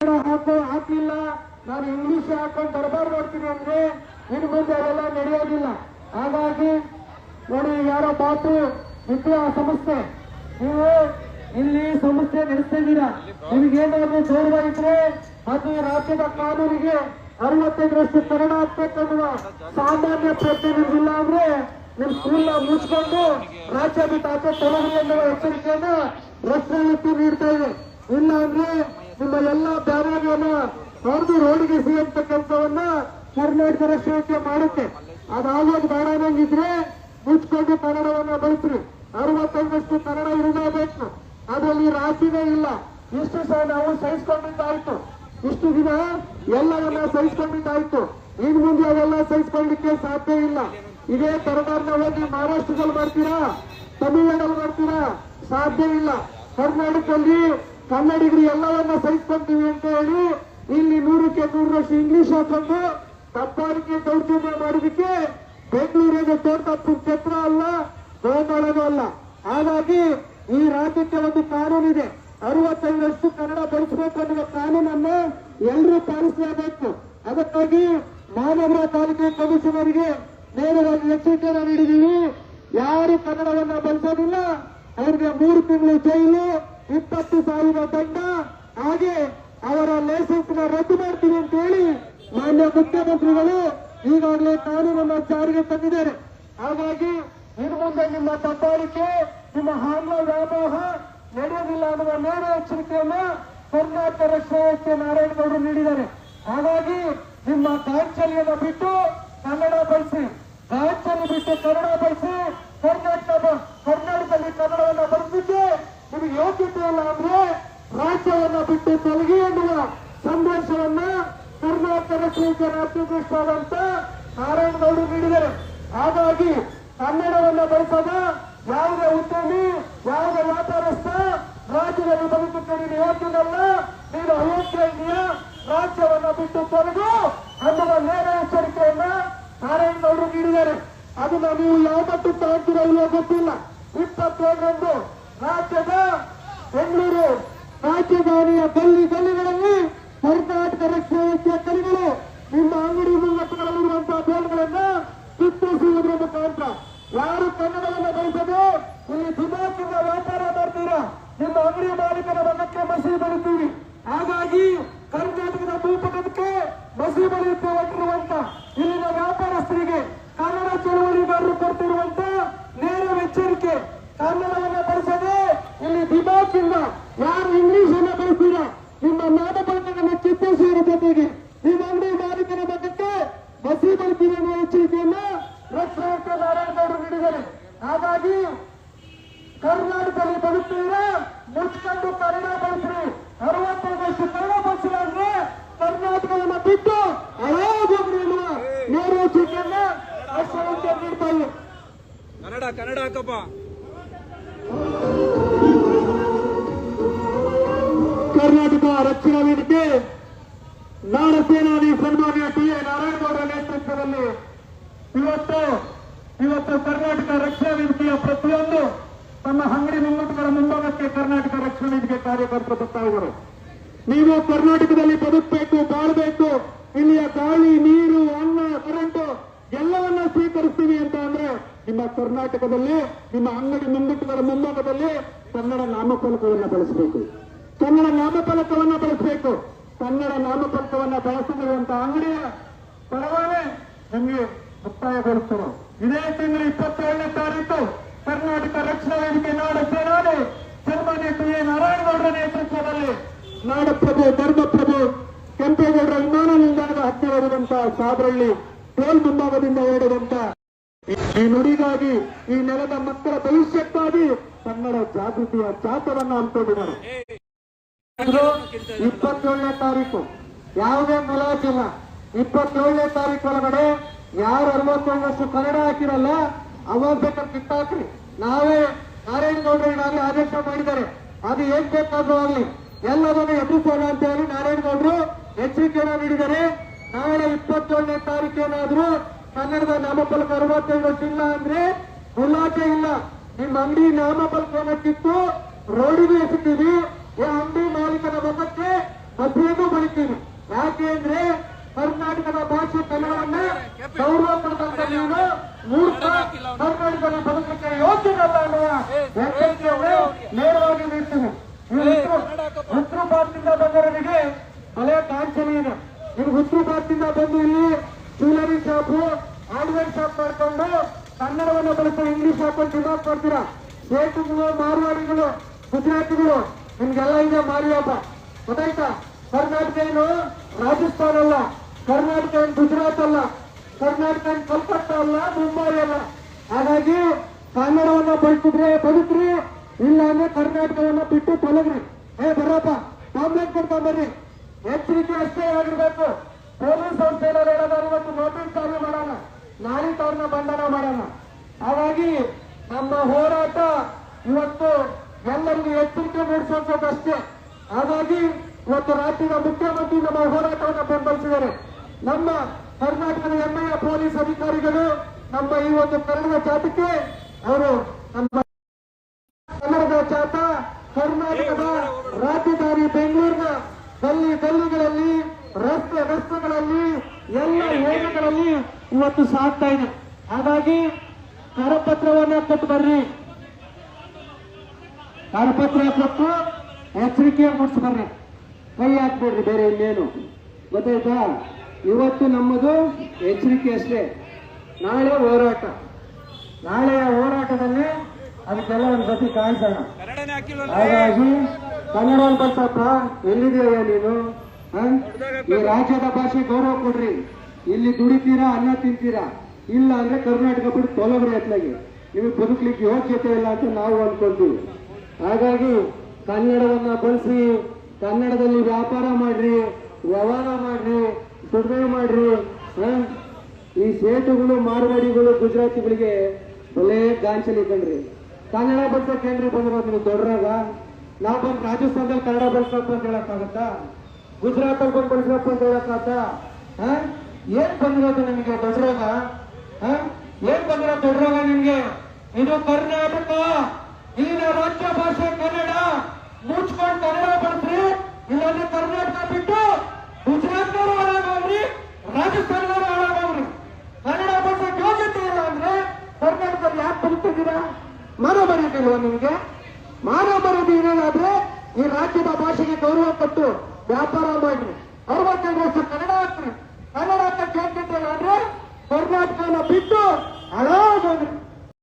ಹಾಕೋ ಹಾಕಿಲ್ಲ ನಾನು ಇಂಗ್ಲಿಷ್ ಹಾಕೊಂಡು ದರ್ಬಾರ್ ಮಾಡ್ತೀನಿ ಅಂದ್ರೆ ಇನ್ನು ಮುಂದೆ ಅವೆಲ್ಲ ನಡೆಯೋದಿಲ್ಲ. ಹಾಗಾಗಿ ನೋಡಿ, ಯಾರೋ ಬಾಪು ಆ ಸಂಸ್ಥೆ ನೀವು ಇಲ್ಲಿ ಸಂಸ್ಥೆ ನಡೆಸ್ತಾ ಇದ್ದೀರಾ? ನಿಮಗೇನಾದ್ರೂ ಗೌರವ ಇದ್ರೆ ಅದು ರಾಜ್ಯದ ಕಾನೂನಿಗೆ ಅರವತ್ತೈದರಷ್ಟು ಕನ್ನಡ ಆಗ್ಬೇಕನ್ನುವ ಸಾಮಾನ್ಯ ಪ್ರಶ್ನೆ ನಿಮ್ಗಿಲ್ಲ ಅಂದ್ರೆ ನಿಮ್ ಸ್ಕೂಲ್ನ ಮುಚ್ಕೊಂಡು ರಾಜ್ಯ ಬಿಟ್ಟು ಆಚೆ ತೊಲಗಿ ಎನ್ನುವ ಎಚ್ಚರಿಕೆಯನ್ನ ರಸ್ತೆ ನೀಡ್ತಾ ಇದೆ ಇಲ್ಲ ಅಂದ್ರೆ ನಿಮ್ಮ ಎಲ್ಲ ಬ್ಯಾರೇಜನ್ನ ಹೊರದು ರೋಡಿಗೆ ಸಿಗುವಂತ ಕೆಲಸವನ್ನ ಕರ್ನಾಟಕ ರಕ್ಷಣೆ ಮಾಡುತ್ತೆ. ಅದಾಗೋದು ಬೇಡ ಮುಚ್ಕೊಂಡು ಕನ್ನಡವನ್ನ ಬಳಸ್ರಿ. ಅರವತ್ತೈದಷ್ಟು ಕನ್ನಡ ಇರಲೇಬೇಕು. ಅದರಲ್ಲಿ ರಾಸಿನೇ ಇಲ್ಲ. ಇಷ್ಟು ಸಹ ನಾವು ಸಹಿಸ್ಕೊಂಡಿದ್ದಾಯ್ತು. ಇಷ್ಟು ದಿನ ಎಲ್ಲವನ್ನ ಸಹಿಸ್ಕೊಂಡಿದ್ದಾಯ್ತು. ಇನ್ ಮುಂದೆ ಅವೆಲ್ಲ ಸಹಿಸ್ಕೊಳ್ಳಿಕ್ಕೆ ಸಾಧ್ಯ ಇಲ್ಲ. ಇದೇ ತರಕಾರನ ಹೋಗಿ ಮಹಾರಾಷ್ಟ್ರದಲ್ಲಿ ಮಾಡ್ತೀರಾ? ತಮಿಳುನಾಡಲ್ಲಿ ಮಾಡ್ತೀರಾ? ಸಾಧ್ಯ ಇಲ್ಲ. ಕರ್ನಾಟಕದಲ್ಲಿ ಕನ್ನಡಿಗರು ಎಲ್ಲವನ್ನ ಸಹಿಸ್ಕೊಂತೀವಿ ಅಂತ ಹೇಳಿ ಇಲ್ಲಿ ನೂರಕ್ಕೆ ನೂರರಷ್ಟು ಇಂಗ್ಲಿಷ್ ಹಾಕೊಂಡು ತಪ್ಪಾರಿಕೆ ದೌರ್ಜನ್ಯ ಮಾಡೋದಕ್ಕೆ ಬೆಂಗಳೂರಿಗೆ ತೋಟ ಕ್ಷೇತ್ರ ಅಲ್ಲ, ಗೋಮಾಳನೂ ಅಲ್ಲ. ಹಾಗಾಗಿ ಈ ರಾಜ್ಯಕ್ಕೆ ಒಂದು ಕಾನೂನಿದೆ ಅರವತ್ತೈದರಷ್ಟು ಕನ್ನಡ ಬಳಸಬೇಕು ಅನ್ನುವ ಕಾನೂನನ್ನ ಎಲ್ಲರೂ ಪಾಲಿಸಲೇಬೇಕು. ಅದಕ್ಕಾಗಿ ಮಾನವರ ತಾಲೂಕು ಕಮಿಷನರ್ಗೆ ನೇರವಾಗಿ ಎಚ್ಚರಿಕೆಯನ್ನು ನೀಡಿದ್ದೀವಿ. ಯಾರು ಕನ್ನಡವನ್ನ ಬಳಸೋದಿಲ್ಲ. ಅವರಿಗೆ ಮೂರು ತಿಂಗಳು ಜೈಲು. ಸಾವಿರ ಹಾಗೆ ಅವರ ಲೈಸೆನ್ಸ್ನ ರದ್ದು ಮಾಡ್ತೀವಿ ಅಂತ ಹೇಳಿ ಮಾನ್ಯ ಮುಖ್ಯಮಂತ್ರಿಗಳು ಈಗಾಗಲೇ ಕಾನೂನನ್ನ ಜಾರಿಗೆ ತಂದಿದ್ದಾರೆ. ಹಾಗಾಗಿ ಇನ್ನು ಮುಂದೆ ನಿಮ್ಮ ದಬ್ಬಾಳಿಕೆ ನಿಮ್ಮ ಹಾನ್ಯ ವ್ಯಾಮೋಹ ನಡೆಯೋದಿಲ್ಲ ಅನ್ನುವ ನೇರ ಎಚ್ಚರಿಕೆಯನ್ನ ಕರ್ನಾಟಕ ರಕ್ಷಣಾ ವ್ಯವಸ್ಥೆ ನಾರಾಯಣಗೌಡರು ನೀಡಿದ್ದಾರೆ. ಹಾಗಾಗಿ ನಿಮ್ಮ ಗಾಂಚಲಿಯನ್ನ ಬಿಟ್ಟು ಕನ್ನಡ ಬಳಸಿ ಗಾಂಚಲಿ ಬಿಟ್ಟು ಕನ್ನಡ ಬಳಸಿ ಕರ್ನಾಟಕ ಕರ್ನಾಟಕದಲ್ಲಿ ಕನ್ನಡವನ್ನ ಬಳಸಿದ್ದೆ ನಿಮಗೆ ಯೋಗ್ಯತೆ ಇಲ್ಲ ಅಂದ್ರೆ ರಾಜ್ಯವನ್ನ ಬಿಟ್ಟು ತೊಲಗಿ ಎನ್ನುವ ಸಂದೇಶವನ್ನ ಕರ್ನಾಟಕ ರಕ್ಷಣೆಗೆ ರಾಜ್ಯಾಧ್ಯಕ್ಷರಾದಂತ ನಾರಾಯಣಗೌಡರು ನೀಡಿದರು. ಹಾಗಾಗಿ ಕನ್ನಡವನ್ನ ಬಳಸದ ಯಾವುದೇ ಉದ್ಯಮಿ, ಯಾವುದೇ ವ್ಯಾಪಾರಸ್ಥ ರಾಜ್ಯದಲ್ಲಿ ಬದುಕುತ್ತೆ ನೀನು ಯೋಗ್ಯನಲ್ಲ, ನೀನು ಅಯೋಗ್ಯ ರಾಜ್ಯವನ್ನ ಬಿಟ್ಟು ತೊಲಗು ಅನ್ನುವ ನೇರ ಎಚ್ಚರಿಕೆಯನ್ನ ನಾರಾಯಣಗೌಡರು ನೀಡಿದ್ದಾರೆ. ಅದನ್ನ ನೀವು ಯಾವ ಮಟ್ಟಕ್ಕೆ ತಗೊಂತೀರೋ ಇಲ್ಲೋ ಗೊತ್ತಿಲ್ಲ. ಇಪ್ಪತ್ತೇಳರಂದು ರಾಜ್ಯದ ಬೆಂಗಳೂರು ರಾಜಧಾನಿಯ ಬಲ್ಲಿ ಬಲ್ಲಿಗಳಲ್ಲಿ ಕರ್ನಾಟಕ ರಕ್ಷಣಾ ವ್ಯವಸ್ಥೆಯ ಕಲಿಗಳು. ನಿಮ್ಮ ಅಂಗಡಿ ಮುಂಗಟ್ಟುಗಳಲ್ಲಿರುವಂತಹ ಬೇಲ್ಗಳನ್ನು ಕಿತ್ತಿಸುವುದರ ಮುಖಾಂತರ. ಯಾರು ಕನ್ನಡವನ್ನು ಬಯಸದೆ ಇಲ್ಲಿ ದಿಮಾಕಿಂದ ವ್ಯಾಪಾರ ಮಾಡ್ತೀರಾ? ನಿಮ್ಮ ಅಂಗಡಿ ಮಾಲೀಕರ ಬಣ್ಣಕ್ಕೆ ಮಸಿ ಬರುತ್ತೀವಿ ಹಾಗಾಗಿ ಕರ್ನಾಟಕದ ಭೂಪಟಕ್ಕೆ ಮಸಿ ಬಳಿಯುತ್ತೆ ಹೊರಟಿರುವಂತ ಇಲ್ಲಿನ ವ್ಯಾಪಾರಸ್ಥರಿಗೆ ಕನ್ನಡ ಚಳವಳಿಗಾರರು ಕೊಡ್ತಿರುವಂತ ನೇರ ಎಚ್ಚರಿಕೆ. ಕನ್ನಡವನ್ನು ಬಳಸದೆ ಇಲ್ಲಿ ದಿಮಾಕಿಂದ ಯಾರು ಇಂಗ್ಲಿಷ್ ಅನ್ನ ಬಳಸ್ತೀರಾ ನಿಮ್ಮ ನಾಮಫಲಕವನ್ನು ಕಿತ್ತಿಸುವುದರ ಜೊತೆಗೆ ನಿಮ್ಮ ಅಂಗಡಿ ಮಾಲೀಕರ ಮಟ್ಟಕ್ಕೆ ಮಸಿ ಬರ್ತೀವಿ ಅನ್ನುವ ಎಚ್ಚರಿಕೆಯನ್ನ ರಕ್ಷಣಾ ನಾರಾಯಣಗೌಡರು ನೀಡಿದ್ದಾರೆ ಹಾಗಾಗಿ ಕರ್ನಾಟಕದಲ್ಲಿ ಬದುಕ್ತೀರಾ ಮುಚ್ಕೊಂಡು ಕನ್ನಡ ಬಳಸ್ರಿ ಅರವತ್ತೈದಷ್ಟು ಕನ್ನಡ ಬಳಸಿಲ್ಲ ಅಂದ್ರೆ ಕರ್ನಾಟಕವನ್ನ ಬಿಟ್ಟು ಅಯೋಗ್ಯರು ಎನ್ನುವ ನೇರ ಎಚ್ಚರಿಕೆಯನ್ನ ರಕ್ಷಣಾ ನೀಡ್ತಾ ಇದೆ ಕನ್ನಡ ಹಾಕಪ್ಪ ಕರ್ನಾಟಕ ರಕ್ಷಣಾ ವೇದಿಕೆ, ನಾಡ ಸೇನಾನಿ ಸನ್ಮಾನ್ಯ ಟಿ. ಎ. ನಾರಾಯಣಗೌಡರ ನೇತೃತ್ವದಲ್ಲಿ ಇವತ್ತು ಇವತ್ತು ಕರ್ನಾಟಕ ರಕ್ಷಣಾ ವೇದಿಕೆಯ ಪ್ರತಿಯೊಂದು ತಮ್ಮ ಅಂಗಡಿ ಮುಂಗಟ್ಟುಗಳ ಮುಂಭಾಗಕ್ಕೆ ಕರ್ನಾಟಕ ರಕ್ಷಣಾ ವೇದಿಕೆ ಕಾರ್ಯಕರ್ತರು ಬರ್ತಾ ಇದ್ದಾರೆ. ನೀವು ಕರ್ನಾಟಕದಲ್ಲಿ ಬದುಕಬೇಕು, ಬಾಳ್ಬೇಕು, ಇಲ್ಲಿಯ ಗಾಳಿ, ನೀರು, ಅನ್ನ ಕರೆಂಟು ಎಲ್ಲವನ್ನ ಸ್ವೀಕರಿಸ್ತೀವಿ ಅಂತ ಅಂದ್ರೆ ನಿಮ್ಮ ಕರ್ನಾಟಕದಲ್ಲಿ, ನಿಮ್ಮ ಅಂಗಡಿ ಮುಂಗಟ್ಟುಗಳ ಮುಂಭಾಗದಲ್ಲಿ ಕನ್ನಡ ನಾಮಫಲಕವನ್ನ ಬಳಸಬೇಕು. ಕನ್ನಡ ನಾಮಫಲಕವನ್ನ ಬಳಸಬೇಕು. ಕನ್ನಡ ನಾಮಫಲಕವನ್ನ ಬಳಸದಿರುವಂತ ಅಂಗಡಿಯ ಪರವಾಗಿ ನಮಗೆ ಮುಕ್ತಾಯಗೊಳಿಸ್ತಾರೆ ಇದೇ ತಿಂಗಳು ಇಪ್ಪತ್ತೇಳನೇ ತಾರೀಕು, ಕರ್ನಾಟಕ ರಕ್ಷಣಾ ವೇದಿಕೆ ನಾಡ ಸೇನಾನಿ ಸನ್ಮಾನ್ಯ ಎ ನಾರಾಯಣಗೌಡರ ನೇತೃತ್ವದಲ್ಲಿ. ನಾಡಪ್ರಭು, ಧರ್ಮಪ್ರಭು, ಕೆಂಪೇಗೌಡರ ವಿಮಾನ ನಿಲ್ದಾಣದ ಹತ್ತಿರ ಇರುವಂತಹ ಸಾಬರಳ್ಳಿ ಟೋಲ್ ಮುಂಭಾಗದಿಂದ ಓಡುವಂತ ಈ ನುಡಿಗಾಗಿ ಈ ನೆಲದ ಮಕ್ಕಳ ಭವಿಷ್ಯಕ್ಕಾಗಿ ಕನ್ನಡ ಜಾಗೃತಿಯ ಜಾತವನ್ನ ಹಮ್ಮಿಕೊಂಡಿದ್ದಾರೆ ಇಪ್ಪತ್ತೇಳನೇ ತಾರೀಕು. ಯಾವುದೇ ಮುಲಾಜಿಲ್ಲ. ಇಪ್ಪತ್ತೇಳನೇ ತಾರೀಕು ಒಳಗಡೆ ಯಾರು ಅರವತ್ತೇಳರಷ್ಟು ಕನ್ನಡ ಹಾಕಿರಲ್ಲ, ಅವಾಗ ಬೇಕಾದ್ರೆ ಕಿತ್ತಾಕ್ರಿ. ನಾವೇ ನಾರಾಯಣಗೌಡರು ಈಗಾಗಲೇ ಆದೇಶ ಮಾಡಿದ್ದಾರೆ. ಅದು ಏನ್ ಬೇಕಾದ್ರೂ ಆಗ್ಲಿ. ಎಲ್ಲವನ್ನು ಎದುರಿಸೋಣ ಅಂತ ಹೇಳಿ ನಾರಾಯಣಗೌಡರು ಎಚ್ಚರಿಕೆಯನ್ನ ನೀಡಿದ್ದಾರೆ. ನಾಳೆ ಇಪ್ಪತ್ತೇಳನೇ ತಾರೀಕು ಏನಾದ್ರೂ ಕನ್ನಡದ ನಾಮಫಲಕ ಅರವತ್ತೈದು ಇಲ್ಲ ಅಂದ್ರೆ ಉಲ್ಲಾಸ ಇಲ್ಲ. ನಿಮ್ಮ ಅಂಗಡಿ ನಾಮಫಲಕ ಕಿತ್ತು, ರೋಡಿಗೆ ಎಸಿತೀವಿ ಈ ಅಂಗಡಿ ಮಾಲೀಕನ ಮುಖಕ್ಕೆ ಪ್ರತಿಯೊಂದು ಬಳಿತೀವಿ ಯಾಕೆ ಅಂದ್ರೆ ಕರ್ನಾಟಕದ ಭಾಷೆ ಕನ್ನಡವನ್ನ ಗೌರವ ಪಡೆದಂತ ನೀವು ಮೂರ್ಖ ಕರ್ನಾಟಕದ ಬದುಕಕ್ಕೆ ಯೋಗ್ಯರಲ್ಲ ಅನ್ನುವ ನೇರವಾಗಿ ನೀಡ್ತೀನಿ ನೀವು ಉತ್ತರ- ಉತ್ತರ ಭಾರತದಿಂದ ಬಂದವರಿಗೆ ಹಳೆ ಕಾಂಚನ ಇದೆ ನೀವು ಉತ್ತರ ಭಾರತದಿಂದ ಬಂದು ಇಲ್ಲಿ ಜ್ಯುವೆಲರಿ ಶಾಪು ಹಾರ್ಡ್ವೇರ್ ಶಾಪ್ ಮಾಡ್ಕೊಂಡು ಕನ್ನಡವನ್ನು ಬಳಸಿ ಡಿಮಾಂಡ್ ಮಾಡ್ತೀರಾ ಸೇಟುಗಳು ಮಾರ್ವಾಡಿಗಳು, ಗುಜರಾತಿಗಳು, ನಿಮ್ಗೆಲ್ಲ ಇದೆ ಮಾರಿ ಹಬ್ಬ. ಗೊತ್ತಾಯ್ತಾ? ಕರ್ನಾಟಕ ಏನು ರಾಜಸ್ಥಾನ ಅಲ್ಲ, ಕರ್ನಾಟಕ ಏನು ಗುಜರಾತ್ ಅಲ್ಲ, ಕರ್ನಾಟಕ ಏನು ಕಲ್ಕತ್ತಾ ಅಲ್ಲ, ಮುಂಬೈ ಅಲ್ಲ. ಹಾಗಾಗಿ ಕನ್ನಡವನ್ನ ಬಳಸಿದ್ರೆ ಬದುಕ್ರಿ, ಇಲ್ಲ ಅಂದ್ರೆ ಕರ್ನಾಟಕವನ್ನ ಬಿಟ್ಟು ತೊಲಗ್ರಿ ಏ ಬರಪ್ಪ ಕಾಂಪ್ಲೇಂಟ್ ಕೊಡ್ತಾ ಬರ್ರಿ. ಎಚ್ಚರಿಕೆ ಅಷ್ಟೇ ಆಗಿರ್ಬೇಕು. ಪೊಲೀಸ್ ಹೇಳೋದಾದ್ರೆ ಇವತ್ತು ನೋಟಿಸ್ ಜಾರಿ ಮಾಡೋಣ. ನಾಳೆ ಅವ್ರನ್ನ ಬಂಧನ ಮಾಡೋಣ. ಹಾಗಾಗಿ ನಮ್ಮ ಹೋರಾಟ ಇವತ್ತು ಎಲ್ಲರಿಗೂ ಎಚ್ಚರಿಕೆ ಮೂಡಿಸುವಂತದ್ದಷ್ಟೇ ಹಾಗಾಗಿ ಇವತ್ತು ರಾಜ್ಯದ ಮುಖ್ಯಮಂತ್ರಿ ನಮ್ಮ ಹೋರಾಟವನ್ನು ಬೆಂಬಲಿಸಿದ್ದಾರೆ. ನಮ್ಮ ಕರ್ನಾಟಕದ ಹೆಮ್ಮೆಯ ಪೊಲೀಸ್ ಅಧಿಕಾರಿಗಳು ನಮ್ಮ ಈ ಒಂದು ಕನ್ನಡ ಜಾತಕ್ಕೆ ಅವರು ನಮ್ಮ ಕನ್ನಡದ ಜಾತ ಕರ್ನಾಟಕದ ರಾಜಧಾನಿ ಬೆಂಗಳೂರಿನ ಗಲ್ಲಿ ಗಲ್ಲಿಗಳಲ್ಲಿ, ರಸ್ತೆ ರಸ್ತೆಗಳಲ್ಲಿ, ಎಲ್ಲ ಯೋಜನೆಗಳಲ್ಲಿ ಇವತ್ತು ಸಾಗ್ತಾ ಇದೆ. ಹಾಗಾಗಿ ಕರಪತ್ರವನ್ನ ಕೊಟ್ಟು ಬರ್ರಿ. ಕರಪತ್ರ ಕೊಟ್ಟು ಎಚ್ಚರಿಕೆ ಕೊಡ್ಸಿ ಬರ್ರಿ. ಕೈ ಹಾಕ್ಬೇಡ್ರಿ ಬೇರೆ ಇನ್ನೇನು. ಗೊತ್ತಾಯ್ತಾ? ಇವತ್ತು ನಮ್ಮದು ಎಚ್ಚರಿಕೆ ಅಷ್ಟೇ. ನಾಳೆ ಹೋರಾಟ. ನಾಳೆಯ ಹೋರಾಟದಲ್ಲಿ ಅದಕ್ಕೆಲ್ಲ ಒಂದು ಸತಿ ಕಾಣಿಸೋಣ. ಹಾಗಾಗಿ ಕನ್ನಡ ಬರ್ತಪ್ಪ ಎಲ್ಲಿದೆಯಾ ನೀನು? ಈ ರಾಜ್ಯದ ಭಾಷೆ ಗೌರವ ಕೊಡ್ರಿ. ಇಲ್ಲಿ ದುಡಿತೀರಾ ಅನ್ನ ತಿಂತೀರಾ? ಇಲ್ಲ ಅಂದ್ರೆ ಕರ್ನಾಟಕ ಬಿಟ್ಟು ತೊಲಗ್ರಿ ಅತ್ಲಾಗಿ ನಿಮಗೆ ಬದುಕಲಿಕ್ಕೆ ಯೋಗ್ಯತೆ ಇಲ್ಲ ಅಂತ ನಾವು ಅನ್ಕೊಂತೀವಿ. ಹಾಗಾಗಿ ಕನ್ನಡವನ್ನ ಬಳಸಿ, ಕನ್ನಡದಲ್ಲಿ ವ್ಯಾಪಾರ ಮಾಡ್ರಿ, ವ್ಯವಹಾರ ಮಾಡ್ರಿ ದುಡಿಮೆ ಮಾಡ್ರಿ? ಈ ಸೇತುಗಳು, ಮಾರ್ವಾಡಿಗಳು ಗುಜರಾತಿಗಳಿಗೆ ಒಳ್ಳೆ ಗಾಂಚಲಿ ಕಂಡ್ರಿ ಕನ್ನಡ ಬಗ್ಗೆ ಏನ್ರಿ ಬಂದಿರೋದು ನೀವು ದೊಡ್ಡರಾಗ? ನಾವು ಬಂದು ರಾಜಸ್ಥಾನದಲ್ಲಿ ಕನ್ನಡ ಬಳಸಬೇಕು ಅಂತ ಹೇಳಕ್ಕಾಗತ್ತಾ? ಗುಜರಾತ್ ಅಲ್ಲಿ ಬಂದು ಬಳಸಬೇಕು ಅಂತ ಹೇಳಕ್ಕಾಗತ್ತ ಏನ್ ಬಂದಿರೋದು ನಿಮಗೆ ದೊಡ್ಡರಾಗ? ಏನ್ ಬಂದ್ರ ದೊಡ್ಡರಾಗ ನಿಮ್ಗೆ? ಇದು ಕರ್ನಾಟಕ ಇಲ್ಲಿನ ರಾಜ್ಯ ಭಾಷೆ ಕನ್ನಡ. ಮುಚ್ಕೊಂಡು ಕನ್ನಡ ಬಳಸ್ರಿ. ಇಲ್ಲಾಂದ್ರೆ ಕರ್ನಾಟಕ ಬಿಟ್ಟು ಗುಜರಾತ್ನವರು ಹಾಳಾಗೋಗ್ರಿ ರಾಜಸ್ಥಾನದವರು ಹಾಳಾಗೋಗ್ರಿ ಕನ್ನಡ ಭಾಷೆ ಯೋಗ್ಯತೆ ಇಲ್ಲ ಅಂದ್ರೆ ಕರ್ನಾಟಕದಲ್ಲಿ ಯಾಕೆ ಬದುಕ್ತಿದ್ದೀರಾ? ಮಾನ ಬರೀತಿಲ್ವ ನಿಮ್ಗೆ? ಮಾನ ಬರೋದು ಏನೇನಾದ್ರೆ ಈ ರಾಜ್ಯದ ಭಾಷೆಗೆ ಗೌರವ ಕೊಟ್ಟು ವ್ಯಾಪಾರ ಮಾಡ್ರಿ. ಅರವತ್ತೈದು ವರ್ಷ ಕನ್ನಡ ಹಾಕ್ರಿ. ಕನ್ನಡ ಅಂತ ಕೇಳ್ತಿದ್ದಿಲ್ಲ ಅಂದ್ರೆ ಕರ್ನಾಟಕನ ಬಿಟ್ಟು ಹಾಳಾಗೋಗ್ರಿ